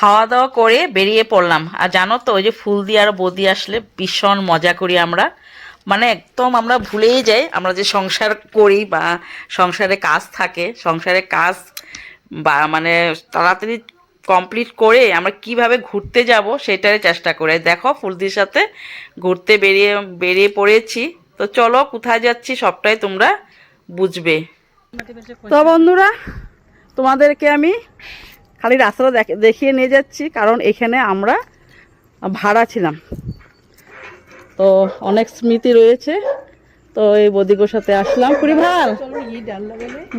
খাওয়া দাওয়া করে বেরিয়ে পড়লাম। আর জানো তো, ওই যে ফুল দিয়ে আর বদি আসলে ভীষণ মজা করি আমরা। মানে একদম আমরা ভুলেই যাই, আমরা যে সংসার করি বা সংসারে কাজ থাকে, সংসারে কাজ বা মানে তাড়াতাড়ি কমপ্লিট করে আমরা কীভাবে ঘুরতে যাব সেটারই চেষ্টা করে। দেখো ফুলদির সাথে ঘুরতে বেরিয়ে বেরিয়ে পড়েছি। তো চলো, কোথায় যাচ্ছি সবটাই তোমরা বুঝবে। তো বন্ধুরা, তোমাদেরকে আমি খালি রাস্তাটা দেখিয়ে নিয়ে যাচ্ছি, কারণ এখানে আমরা ভাড়া ছিলাম। তো অনেক স্মৃতি রয়েছে। তো এই বদিগোর সাথে আসলাম। খুবই ভালো?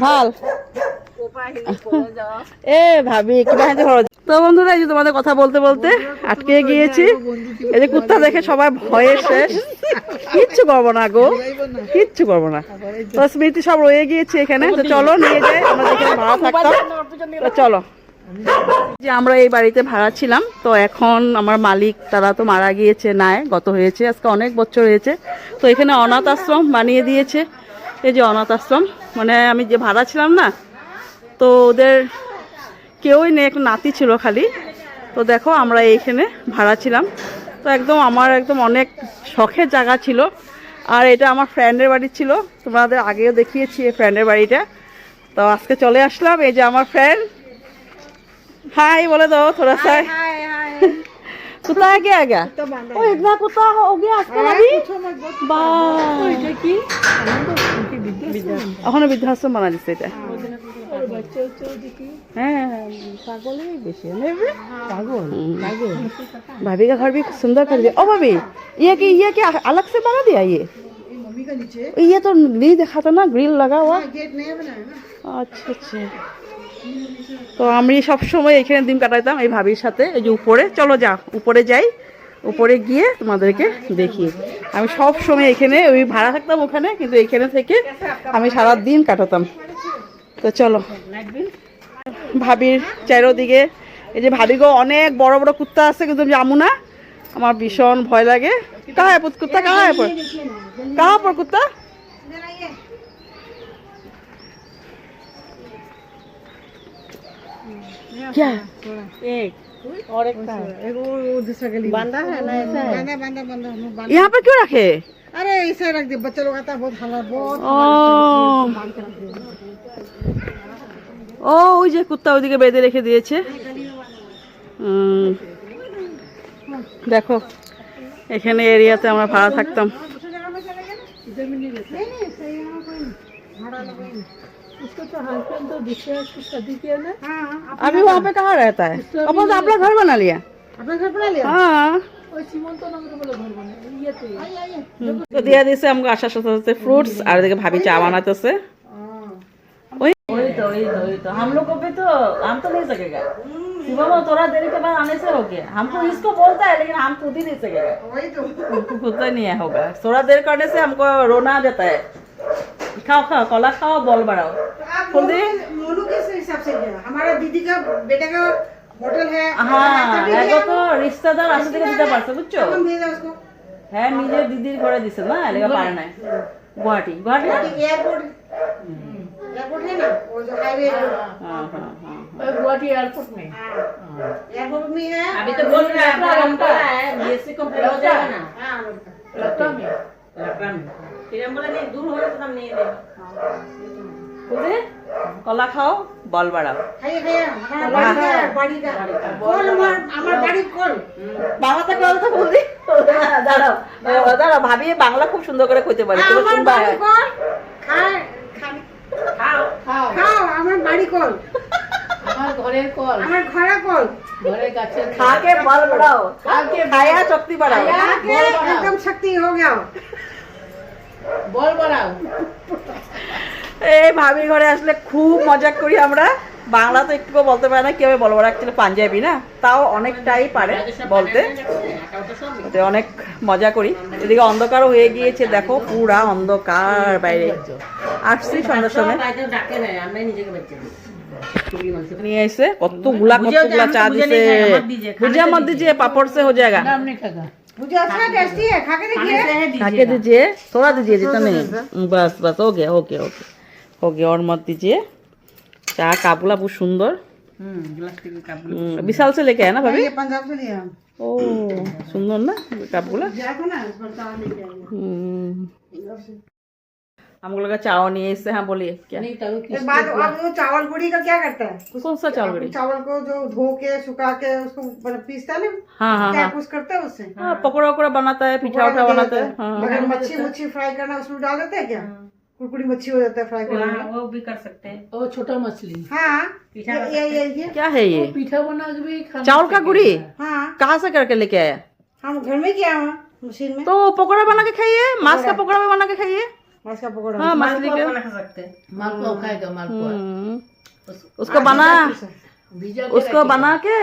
ভালো? এ ভাবি তো বন্ধুরা, এই যে তোমাদের কথা বলতে বলতে আটকে গিয়েছি। এই যে কুত্তা দেখে সবাই ভয়ে শেষ। কিচ্ছু করব না গো। কিচ্ছু করব না। তো স্মৃতি সব রয়ে গিয়েছে এখানে। তো চলো, নিয়ে যাই। আমরা যেখানে চলো। যে আমরা এই বাড়িতে ভাড়া ছিলাম, তো এখন আমার মালিক, তারা তো মারা গিয়েছে, নাই, গত হয়েছে, আজকে অনেক বছর হয়েছে। তো এখানে অনাথ আশ্রম বানিয়ে দিয়েছে, এই যে অনাথ আশ্রম। মানে আমি যে ভাড়া ছিলাম না, তো ওদের কেউই নেই, একটা নাতি ছিল খালি। তো দেখো, আমরা এইখানে ভাড়া ছিলাম। তো একদম আমার একদম অনেক শখের জায়গা ছিল। আর এটা আমার ফ্রেন্ডের বাড়ি ছিল, তোমাদের আগেও দেখিয়েছি এই ফ্রেন্ডের বাড়িটা। তো আজকে চলে আসলাম, এই যে আমার ফ্রেন্ড हाय बोले दो थोड़ा सा कुत्ता आ गया क्या ओ इतना कुत्ता हो गया आजकल अभी ওখানে বৃদ্ধাশ্রম বানা দিচ্ছে এটা হ্যাঁ পাগলই বেশি पागल भाभी का घर भी सुंदर कर दिया ओ भाभी ये कि ये क्या अलग से बना दिया ये ये तो नहीं देखा था ना ग्रिल लगा हुआ আচ্ছা আচ্ছা তো আমি সবসময় এখানে দিন কাটাইতাম এই ভাবির সাথে, এই যে উপরে। চলো যা, উপরে যাই। উপরে গিয়ে তোমাদেরকে দেখি। আমি সব সময় এখানে, ওই ভাড়া থাকতাম ওখানে, কিন্তু এখানে থেকে আমি সারা দিন কাটাতাম। তো চলো। ভাবির চারোদিকে, এই যে ভাবিগো অনেক বড় বড় কুত্তা আছে, কিন্তু জামু না। আমার ভীষণ ভয় লাগে। কাহা পুত কুত্তা কাহা পর কাহা পর কুত্তা? क्या एक और एक का है बांधा है ना ऐसा है बांधा बांधा बांधा मुंह बांधा यहाँ पर क्यों रखे अरे ऐसे रख दे बच्चे लोग आता है बहुत हला बहुत ও ও ওই যে কুত্তা ওইদিকে বেঁধে রেখে দিয়েছে উম, দেখো এখানে এরিয়াতে আমরা ভাড়া থাকতাম नहीं नहीं सही यहाँ कोई भाड़ा लगाएंगे उसको तो हस्बैंड तो दूसरे की शादी किया ना हाँ अभी वहाँ पे कहाँ रहता है अपन तो अपना घर बना लिया अपना घर बना लिया हाँ ওই সীমন্ত নগর বলে ঘর বানায় ইয়েতে আই আই তো দিয়ে দিয়েছে আমাকে আসার সাথে সাথে ফ্রুটস আর এদিকে ভাবি চা বানাতেছে ওই वही तो वही तो वही तो हम लोग को भी तो हम तो नहीं सकेगा शिवम थोड़ा देर के बाद आने से हो गया हमको इसको बोलता है लेकिन हम खुद ही नहीं सकेगा वही तो हमको खुद ही नहीं होगा थोड़ा देर करने से हमको रोना आ जाता है खाओ खाओ कला खाओ बॉल बढ़ाओ आप खुद ही मोनू किस हिसाब से गया हमारा दीदी का बेटे का होटल है হ্যাঁ तभी এগো गया তো রিস্তাদার আসে থেকে দিতে পারছে বুঝছো हम भेजा उसको হ্যাঁ নিজের দিদির ঘরে দিছে না এলাকা পারে নাই গুয়াহাটি গুয়াহাটি एयरपोर्ट एयरपोर्ट है ना वो जो हाईवे হ্যাঁ হ্যাঁ হ্যাঁ गुवाहाटी एयरपोर्ट में एयरपोर्ट में है अभी तो बोल रहा है अपना लड़का है बीएससी कंप्लीट हो जाएगा ना हाँ लड़का में লকডাউন फिर हम बोला नहीं दूर होगा तो हम नहीं देगा বুঝে কলা খাও বল বাড়াও। দাঁড়াও দাঁড়াও ভাবি বাংলা খুব সুন্দর করে কইতে পারি খাও। আমার বাড়ি আমার ঘরে খাকে বল বাড়াও। খাকে ভাইয়া শক্তি বাড়াও। একদম শক্তি হয়ে গেল এই ভাবি ঘরে আসলে খুব মজা করি আমরা। বাংলা তো একটুকু বলতে পারে না কীভাবে বলব অ্যাকচুয়ালি পাঞ্জাবি না? তাও অনেকটাই পারে বলতে। অনেক মজা করি। এদিকে অন্ধকারও হয়ে গিয়েছে দেখো পুরা অন্ধকার বাইরে। আসছি সন্ধ্যার সময়। নিয়ে এসে কতগুলা কতগুলা চা দিছে। যে পাপড় সে হয়ে যায় खाके दीजिए थोड़ा दीजिए जितना बस बस हो गया हो गया ओके हो गया और मत दीजिए चाय काबुला बहुत सुंदर विशाल से लेके आया ना भाभी पंजाब से लिया ओ सुंदर ना काबुला हम लोग का चावल नहीं है इससे हाँ बोलिए क्या? नहीं तो अब वो चावल गुड़ी का क्या करता है? कौन सा चावल गड़ी? चावल को जो धो के सुखा के उसको पीसता है हाँ हाँ हाँ। कुछ करता है उससे। हाँ पकौड़ा वकौड़ा बनाता है पिठा उठा बनाता है। हाँ। अगर मच्छी मुच्छी फ्राई करना उसमें डाल देते हैं क्या? कुरकुरी मच्छी हो जाता है फ्राई करना हाँ, वो भी कर सकते हैं। वो छोटा मछली। हाँ। पीठा ये ये ये ये। क्या है ये? पीठा बना के भी चावल का गुड़ी? हाँ? कहाँ से करके लेके आया? हम घर में किया हुआ मशीन में। तो पकौड़ा बना के खाइए मांस का पकौड़ा भी बना के खाइए। मांस का पकौड़ा हाँ मछली के बना सकते हैं मालपुआ खाएगा मालपुआ हम्म, उसको बना ভিজা उसको बना के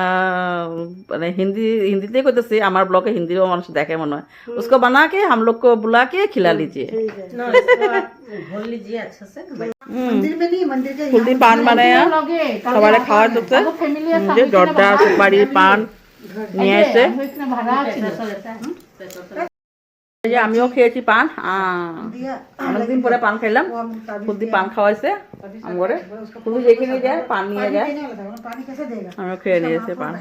আহ, মানে হিন্দি হিন্দিতে কইতেছি আমার ব্লগে হিন্দিরও মানুষ দেখে মনে হয় उसको बना के हम लोग को बुला के खिला लीजिए ठीक है ना इसको आप घोल लीजिए अच्छे से मंदिर में नहीं मंदिर के ফুলদি পান বানায়া লগে সবাই খাওয়ার চলছে ফ্যামিলি যে জর্দা সুপারি পান নিয়ে এসে এখানে ভাড়া আছে पैसा लेता है पैसा तो যে আমিও খেয়েছি পান। অনেকদিন পরে পান খেলাম। পান খাওয়াইছে যায় পান নিয়ে যায়। আমিও খেয়ে নিয়েছে পান।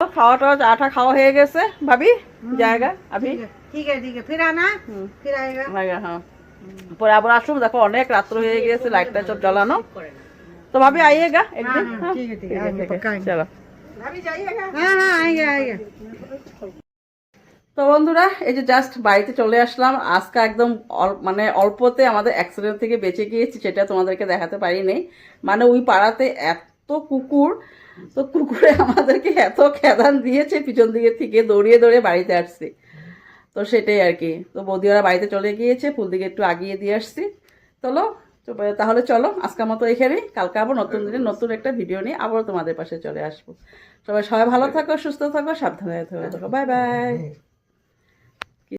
খাওয়া টাওয়া খাওয়া হয়ে গেছে ভাবি? জায়গা? হ্যাঁ। পরে আবার দেখো অনেক রাত্র হয়ে গেছে লাইটটা সব জ্বালানো। তো ভাবি আইয়েগা একদিন হ্যাঁ? ठीक है ठीक ঠিক है আছে, आएंगे ঠিক पक्का আছে, आएंगे চলো हाँ हाँ आएंगे आएंगे তো বন্ধুরা এই যে জাস্ট বাড়িতে চলে আসলাম আজকে একদম অল- মানে অল্পতে আমাদের অ্যাক্সিডেন্ট থেকে বেঁচে গিয়েছি সেটা তোমাদেরকে দেখাতে পারিনি মানে ওই পাড়াতে এত কুকুর তো কুকুরে আমাদেরকে এত খেদান দিয়েছে পিছন দিকে থেকে দৌড়িয়ে দৌড়িয়ে বাড়িতে আসছি তো সেটাই আর কি তো বৌদিওরা বাড়িতে চলে গিয়েছে ফুল দিকে একটু আগিয়ে দিয়ে আসছি চলো তো তাহলে চলো আজকের মতো এখানেই কালকে আবার নতুন দিনে নতুন একটা ভিডিও নিয়ে আবারও তোমাদের পাশে চলে আসব। সবাই সবাই ভালো থাকো সুস্থ থাকো সাবধানে থাকো। Bye bye